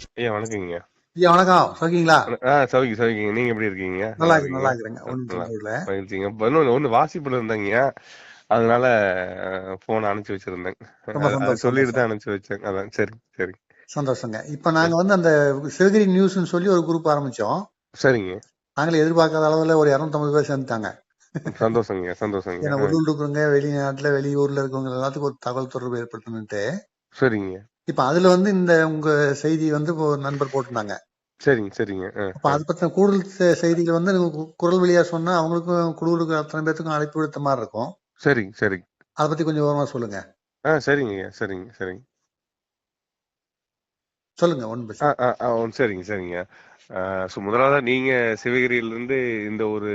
ஐயா வணக்கங்க ஐயா வணக்கம். சோக்கிங்களா ஆ சௌகி சௌகிங்க நீங்க எப்படி இருக்கீங்க? நல்லா இருக்கு நல்லா இருக்கிறேங்க. ஒன்றும் மகிழ்ச்சிங்க வாசிப்புல இருந்தேங்க. அதனால போன் அனுப்பிச்சு வச்சிருந்தேன். சொல்லிட்டு தான் அனுப்பிச்சு வச்சேன். அதான் சரி சரி. சந்தோஷங்க. இப்ப நாங்க வந்து அந்த சிவகிரி நியூஸ்னு சொல்லி ஒரு குரூப் ஆரம்பிச்சோம். சரிங்க. நாங்களே எதிர்பார்க்காத அளவுல ஒரு இருநூத்தம்பது பேர் சேர்ந்துட்டாங்க. சந்தோஷங்க சந்தோஷங்க. ஏன்னா உள்ளூர் இருக்கிறவங்க வெளிநாட்டுல வெளியூர்ல இருக்கவங்க எல்லாத்துக்கும் ஒரு தகவல் தொடர்பு ஏற்படுத்தணுன்ட்டு. சரிங்க. இப்ப அதுல வந்து இந்த உங்க செய்தி வந்து ஒரு நண்பர் போட்டிருந்தாங்க. சரிங்க சரிங்க. அப்ப அது பத்தின கூடுதல் செய்திகள் வந்து குரல் வழியா சொன்னா அவங்களுக்கும் குழுவுக்கு அத்தனை பேத்துக்கும் அழைப்பு விடுத்த மாதிரி இருக்கும். சரிங்க சரிங்க. அதை பத்தி கொஞ்சம் விவரமா சொல்லுங்க. ஆ சரிங்க சரிங்க சரிங்க. சொல்லுங்க ஒன்று சரிங்க சரிங்க ஸோ முதலாவதா நீங்க சிவகிரியிலிருந்து இந்த ஒரு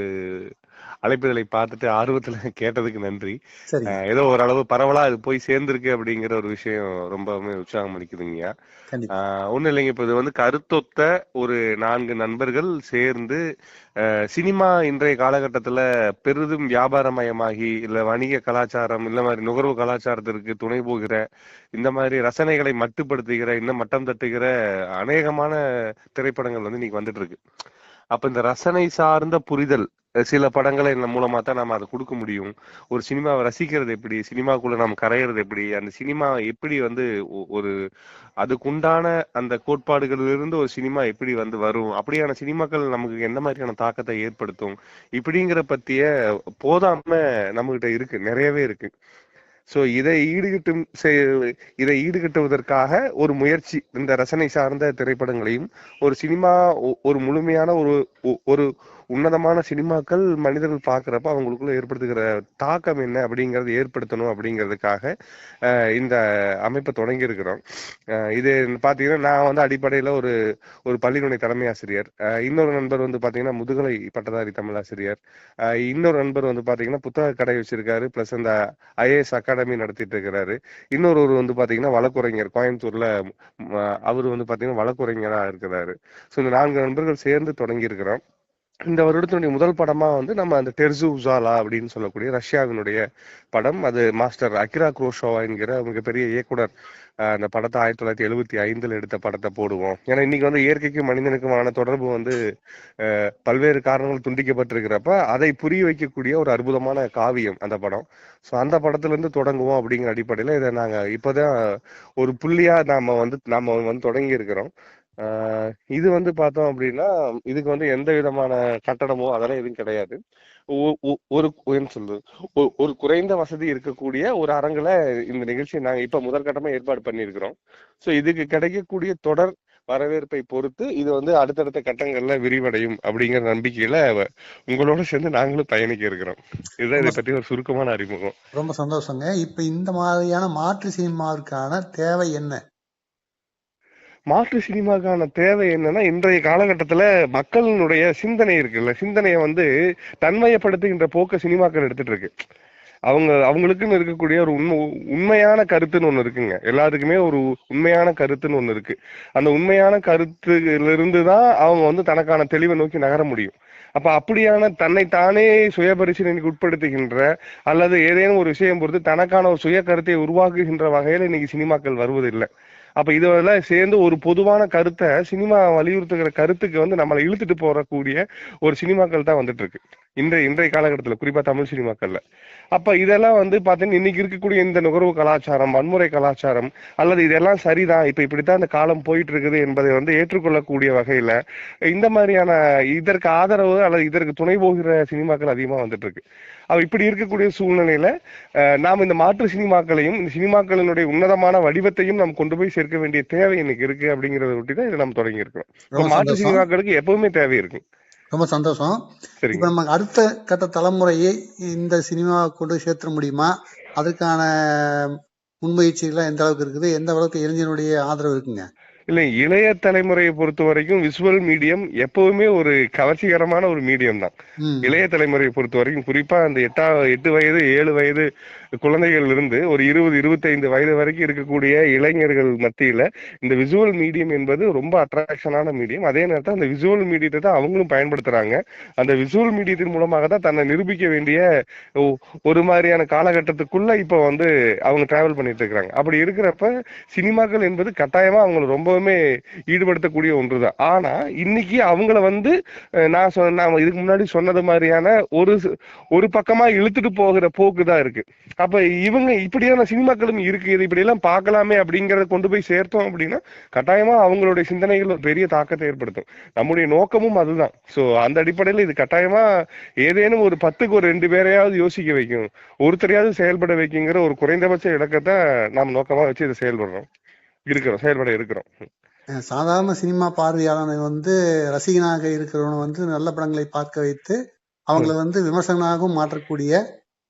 அழைப்புதலை பார்த்துட்டு ஆர்வத்துல கேட்டதுக்கு நன்றி. ஏதோ ஓரளவு பரவலா அது போய் சேர்ந்திருக்கு அப்படிங்கிற ஒரு விஷயம் ரொம்பவுமே உற்சாகம் அளிக்குதுங்கய்யா ஒண்ணும் இல்லைங்க. இப்ப இது வந்து கருத்தொத்த ஒரு நான்கு நண்பர்கள் சேர்ந்து சினிமா இன்றைய காலகட்டத்துல பெரிதும் வியாபாரமயமாகி இல்ல வணிக கலாச்சாரம் இல்ல மாதிரி நுகர்வு கலாச்சாரத்திற்கு துணை போகிற இந்த மாதிரி ரசனைகளை மட்டுப்படுத்துகிற இன்னும் மட்டம் தட்டுகிற அநேகமான திரைப்படங்கள் வந்து இன்னைக்கு வந்துட்டு இருக்கு. அப்ப இந்த ரசனை சார்ந்த புரிதல் சில படங்களை நம்ம மூலமா தான் நாம அதை கொடுக்க முடியும். ஒரு சினிமாவை ரசிக்கிறது எப்படி சினிமாக்குள்ள நம்ம கரையிறது எப்படி அந்த சினிமா எப்படி வந்து ஒரு அதுக்குண்டான அந்த கோட்பாடுகளிலிருந்து ஒரு சினிமா எப்படி வந்து வரும் அப்படியான சினிமாக்கள் நமக்கு என்ன மாதிரியான தாக்கத்தை ஏற்படுத்தும் இப்படிங்கிற பத்திய போதாம நம்மகிட்ட இருக்கு நிறையவே இருக்கு. சோ இதை ஈடுகட்டும் செய்- இதை ஈடுகட்டுவதற்காக ஒரு முயற்சி இந்த ரசனை சார்ந்த திரைப்படங்களையும் ஒரு சினிமா ஒ- ஒரு முழுமையான ஒரு ஒ- ஒரு உன்னதமான சினிமாக்கள் மனிதர்கள் பார்க்குறப்ப அவங்களுக்குள்ள ஏற்படுத்துகிற தாக்கம் என்ன அப்படிங்கிறத ஏற்படுத்தணும் அப்படிங்கிறதுக்காக இந்த அமைப்பை தொடங்கியிருக்கிறோம். இது பாத்தீங்கன்னா நான் வந்து அடிப்படையில ஒரு ஒரு பள்ளியினுடைய தலைமை ஆசிரியர். இன்னொரு நண்பர் வந்து பாத்தீங்கன்னா முதுகலை பட்டதாரி தமிழாசிரியர் ஆசிரியர். இன்னொரு நண்பர் வந்து பாத்தீங்கன்னா புத்தக கடை வச்சிருக்காரு ப்ளஸ் அந்த ஐஏஎஸ் அகாடமி நடத்திட்டு இருக்கிறாரு இன்னொரு வந்து பார்த்தீங்கன்னா வழக்குரைஞர் கோயம்புத்தூர்ல அவர் வந்து பார்த்தீங்கன்னா வழக்குரைஞராக இருக்கிறாரு. ஸோ இந்த நான்கு நண்பர்கள் சேர்ந்து தொடங்கியிருக்கிறோம். இந்த வருடத்தினுடைய முதல் படமா வந்து நம்ம அந்த டெர்சு உசாலா அப்படின்னு சொல்லக்கூடிய ரஷ்யாவினுடைய படம். அது மாஸ்டர் அகிரா குரோஷோவா என்கிற மிகப்பெரிய இயக்குனர் அந்த படத்தை ஆயிரத்தி தொள்ளாயிரத்தி எழுபத்தி ஐந்துல எடுத்த படத்தை போடுவோம். ஏன்னா இன்னைக்கு வந்து இயற்கைக்கும் மனிதனுக்குமான தொடர்பு வந்து அஹ், பல்வேறு காரணங்கள் துண்டிக்கப்பட்டிருக்கிறப்ப அதை புரிய வைக்கக்கூடிய ஒரு அற்புதமான காவியம் அந்த படம். ஸோ அந்த படத்துல இருந்து தொடங்குவோம் அப்படிங்கிற அடிப்படையில இதை நாங்க இப்போதான் ஒரு புள்ளியா நாம வந்து நாம வந்து தொடங்கி இருக்கிறோம் இது வந்து பார்த்தோம் அப்படின்னா இதுக்கு வந்து எந்த விதமான கட்டடமோ அதெல்லாம் எதுவும் கிடையாது. ஒரு ஒ- ஒரு குறைந்த வசதி இருக்கக்கூடிய ஒரு அரங்குல இந்த நிகழ்ச்சியை நாங்க இப்ப முதற்கட்டமா ஏற்பாடு பண்ணியிருக்கிறோம். ஸோ இதுக்கு கிடைக்கக்கூடிய தொடர் வரவேற்பை பொறுத்து இது வந்து அடுத்தடுத்த கட்டங்கள்ல விரிவடையும் அப்படிங்கிற நம்பிக்கையில உங்களோட சேர்ந்து நாங்களும் பயணிக்க இருக்கிறோம். இதுதான் இதை பத்தி ஒரு சுருக்கமான அறிமுகம். ரொம்ப சந்தோஷங்க. இப்ப இந்த மாதிரியான மாற்று சினிமாவுக்கான தேவை என்ன? மாற்று சினிமாக்கான தேவை என்னன்னா இன்றைய காலகட்டத்துல மக்களினுடைய சிந்தனை இருக்குல்ல. சிந்தனையை வந்து தன்மையப்படுத்துகின்ற போக்க சினிமாக்கள் எடுத்துட்டு இருக்கு. அவங்க அவங்களுக்குன்னு இருக்கக்கூடிய ஒரு உண்மை உண்மையான கருத்துன்னு ஒன்று இருக்குங்க. எல்லாத்துக்குமே ஒரு உண்மையான கருத்துன்னு ஒன்று இருக்கு. அந்த உண்மையான கருத்துலேருந்து தான் அவங்க வந்து தனக்கான தெளிவை நோக்கி நகர முடியும். அப்ப அப்படியான தன்னை தானே சுய பரிசீலனைக்கு உட்படுத்துகின்ற அல்லது ஏதேனும் ஒரு விஷயம் பொறுத்து தனக்கான ஒரு சுய கருத்தை உருவாக்குகின்ற வகையில் இன்னைக்கு சினிமாக்கள் வருவதில்லை. அப்ப இதெல்லாம் சேர்ந்து ஒரு பொதுவான கருத்தை சினிமா வலியுறுத்துகிற கருத்துக்கு வந்து நம்மளை இழுத்துட்டு போறக்கூடிய ஒரு சினிமாக்கள் தான் வந்துட்டு இருக்கு. இன்றைய இன்றைய காலகட்டத்துல குறிப்பா தமிழ் சினிமாக்கள்ல. அப்ப இதெல்லாம் வந்து பாத்தீங்கன்னா இன்னைக்கு இருக்கக்கூடிய இந்த நுகர்வு கலாச்சாரம் வன்முறை கலாச்சாரம் அல்லது இதெல்லாம் சரிதான் இப்ப இப்படித்தான் இந்த காலம் போயிட்டு இருக்குது என்பதை வந்து ஏற்றுக்கொள்ளக்கூடிய வகையில இந்த மாதிரியான இதற்கு ஆதரவு அல்லது இதற்கு துணை போகிற சினிமாக்கள் அதிகமா வந்துட்டு இருக்கு அப்ப இப்படி இருக்கக்கூடிய சூழ்நிலையில நாம் இந்த மாற்று சினிமாக்களையும் இந்த சினிமாக்களினுடைய உன்னதமான வடிவத்தையும் நாம் கொண்டு போய் சேர்க்க வேண்டிய தேவை இன்னைக்கு இருக்கு அப்படிங்கறத ஒட்டி தான் இதை நம்ம தொடங்கி இருக்கிறோம் மாற்று சினிமாக்களுக்கு எப்பவுமே தேவை இருக்கு. ரொம்ப சந்தோஷம். இப்ப நம்ம அடுத்த கட்ட தலைமுறையை இந்த சினிமா கொண்டு சேர்த்துட முடியுமா? அதற்கான முன்முயற்சிகள் எந்த அளவுக்கு இருக்குது? எந்த அளவுக்கு இளைஞனுடைய ஆதரவு இருக்குங்க? இல்ல இளைய தலைமுறையை பொறுத்த வரைக்கும் விசுவல் மீடியம் எப்பவுமே ஒரு கவர்ச்சிகரமான ஒரு மீடியம் தான். இளைய தலைமுறையை பொறுத்த வரைக்கும் குறிப்பா அந்த எட்டா எட்டு வயது ஏழு வயது குழந்தைகள் இருந்து ஒரு இருபது இருபத்தைந்து வயது வரைக்கும் இருக்கக்கூடிய இளைஞர்கள் மத்தியில இந்த விசுவல் மீடியம் என்பது ரொம்ப அட்ராக்ஷனான மீடியம் அதே நேரத்தில் அந்த விசுவல் மீடியத்தை தான் அவங்களும் பயன்படுத்துறாங்க. அந்த விசுவல் மீடியத்தின் மூலமாக தான் தன்னை நிரூபிக்க வேண்டிய ஒரு மாதிரியான காலகட்டத்துக்குள்ள இப்போ வந்து அவங்க டிராவல் பண்ணிட்டு இருக்கிறாங்க. அப்படி இருக்கிறப்ப சினிமாக்கள் என்பது கட்டாயமா அவங்களை ரொம்பவுமே ஈடுபடுத்தக்கூடிய ஒன்றுதான். ஆனா இன்னைக்கு அவங்கள வந்து நான் சொன்ன நான் இதுக்கு முன்னாடி சொன்னது மாதிரியான ஒரு ஒரு பக்கமா இழுத்துட்டு போகிற போக்கு தான் இருக்கு. அப்ப இவங்க இப்படியான சினிமாக்களும் இருக்கு. இது இப்படி எல்லாம் பார்க்கலாமே அப்படிங்கறத கொண்டு போய் சேர்த்தோம் அப்படின்னா கட்டாயமா அவங்களுடைய சிந்தனைகள் பெரிய தாக்கத்தை ஏற்படுத்தும். நம்முடைய நோக்கமும் அதுதான். சோ அந்த அடிப்படையில் இது கட்டாயமா ஏதேனும் ஒரு பத்துக்கு ஒரு ரெண்டு பேரையாவது யோசிக்க வைக்கும். ஒருத்தரையாவது செயல்பட வைக்குங்கிற ஒரு குறைந்தபட்ச இலக்கத்தை நாம் நோக்கமா வச்சு இதை செயல்படுறோம். இருக்கிறோம் செயல்பட இருக்கிறோம். சாதாரண சினிமா பார்வையாளனை வந்து ரசிகனாக இருக்கிறவனை வந்து நல்ல படங்களை பார்க்க வைத்து அவங்கள வந்து விமர்சகனாகவும் மாற்றக்கூடிய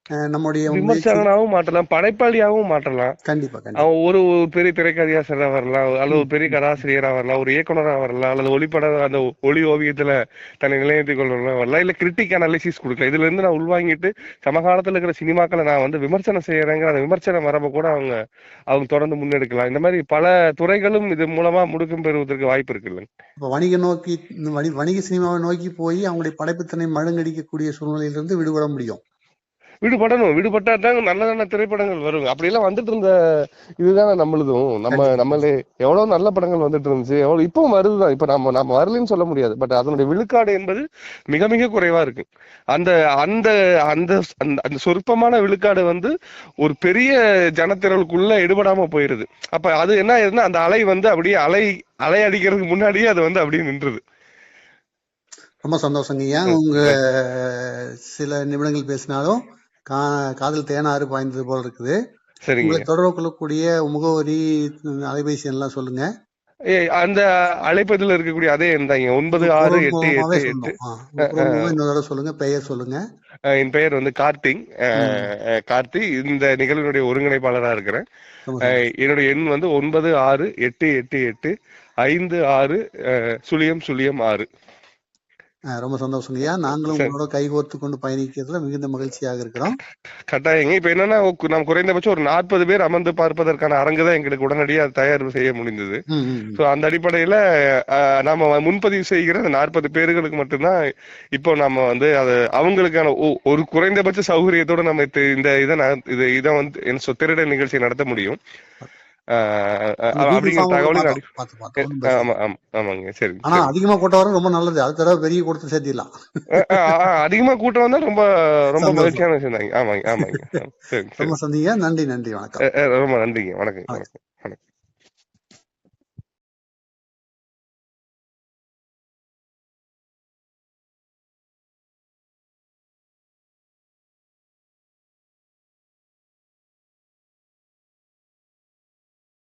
நம்முடைய விமர்சகனாகவும் மாற்றலாம் படைப்பாளியாகவும் மாற்றலாம். கண்டிப்பா அவன் ஒரு பெரிய திரைக்கதையாசிரியரா வரலாம் அல்லது ஒரு பெரிய கதாசிரியரா வரலாம் ஒரு இயக்குனரா வரலாம் அல்லது ஒளிப்பட அந்த ஒளி ஓவியத்துல தன்னை நிலைநிறுத்திக் கொள்ளலாம் வரலாம் இல்ல கிரிட்டிக் அனாலிசிஸ் கொடுக்கலாம். இதுல இருந்து நான் உள்வாங்கிட்டு சமகாலத்துல இருக்கிற சினிமாக்களை நான் வந்து விமர்சனம் செய்யறேங்கிற அந்த விமர்சன மரபை கூட அவங்க அவங்க தொடர்ந்து முன்னெடுக்கலாம். இந்த மாதிரி பல துறைகளும் இது மூலமா முடுக்கம் பெறுவதற்கு வாய்ப்பு இருக்குல்ல. இப்ப வணிக நோக்கி வணி- வணிக சினிமாவை நோக்கி போய் அவங்களுடைய படைப்புத்திறனை மழுங்கடிக்கக்கூடிய சூழ்நிலையிலிருந்து விடுபட முடியும். விடுபடணும். விடுபட்டா தான் நல்ல நல்ல திரைப்படங்கள் வரும் அப்படி எல்லாம் வந்துட்டு இருந்த இதுதானே நம்மளுதும். நம்ம. நம்மளே எவ்வளவு நல்ல படங்கள் வந்துட்டு இருந்துச்சு. எவ்வளவு இப்பவும் வருதுதான். இப்ப நம்ம நம்ம வரலன்னு சொல்ல முடியாது. பட் அதனுடைய விழுக்காடு என்பது மிக மிக குறைவா இருக்கு. அந்த அந்த அந்த அந்த- சொற்பமான விழுக்காடு வந்து ஒரு பெரிய ஜனத்திரளுக்குள்ள எடுபடாம போயிருது. அப்ப அது என்ன ஆயிருதுன்னா அந்த அலை வந்து அப்படியே அலை அலை அடிக்கிறதுக்கு முன்னாடியே அது வந்து அப்படியே நின்றுது. ரொம்ப சந்தோஷங்க. ஐயா உங்க சில நிமிடங்கள் பேசினாலும் கா காதல் தேனாறு பாய்ந்தது போல இருக்குது. சரிங்க. உங்களை தொடர்பு கொள்ளக்கூடிய முகவரி அலைபேசி எல்லாம் சொல்லுங்க. அந்த அழைப்பதில் இருக்கக்கூடிய அதே எண் தாங்க. ஒன்பது ஆறு எட்டு எட்டு எட்டு. சொல்லுங்க பெயர் சொல்லுங்க. என் பெயர் வந்து அஹ் கார்த்தி இந்த நிகழ்வினுடைய ஒருங்கிணைப்பாளரா இருக்கிறேன். என்னுடைய எண் வந்து ஒன்பது ஆறு எட்டு எட்டு எட்டு ஐந்து ஆறு சுழியம் சுழியம் ஆறு. ரொம்ப சந்தோஷங்க ஐயா நாங்களும். உங்களோட கைகோர்த்து கொண்டு பயணிக்கிறதுல மிகுந்த மகிழ்ச்சியாக இருக்கிறோம். கட்டாயங்க. இப்ப என்னன்னா ஒக்கு- நாம் குறைந்தபட்சம் ஒரு நாற்பது பேர் அமர்ந்து பார்ப்பதற்கான அரங்கு தான் எங்களுக்கு உடனடியாக தயார் செய்ய முடிந்தது. சோ அந்த அடிப்படையில நாம முன்பதிவு செய்கிற அந்த நாற்பது பேர்களுக்கு மட்டும்தான் இப்போ நம்ம வந்து அது அவங்களுக்கான ஒரு குறைந்தபட்ச சௌகரியத்தோட நம்ம இந்த இதை இது வந்து என் திருட நிகழ்ச்சியை நடத்த முடியும். ஆனா அதிகமா கூட்டம் வரும் ரொம்ப நல்லது. தடவை பெரிய கூட்டத்தை சேர்த்திடலாம். அதிகமா கூட்டம் வந்தா ரொம்ப ரொம்ப. மகிழ்ச்சியான விஷயம் தாங்க. ஆமாங்க ரொம்ப சந்திங்க. நன்றி நன்றி வணக்கம். ரொம்ப நன்றிங்க. வணக்கம் வணக்கம்.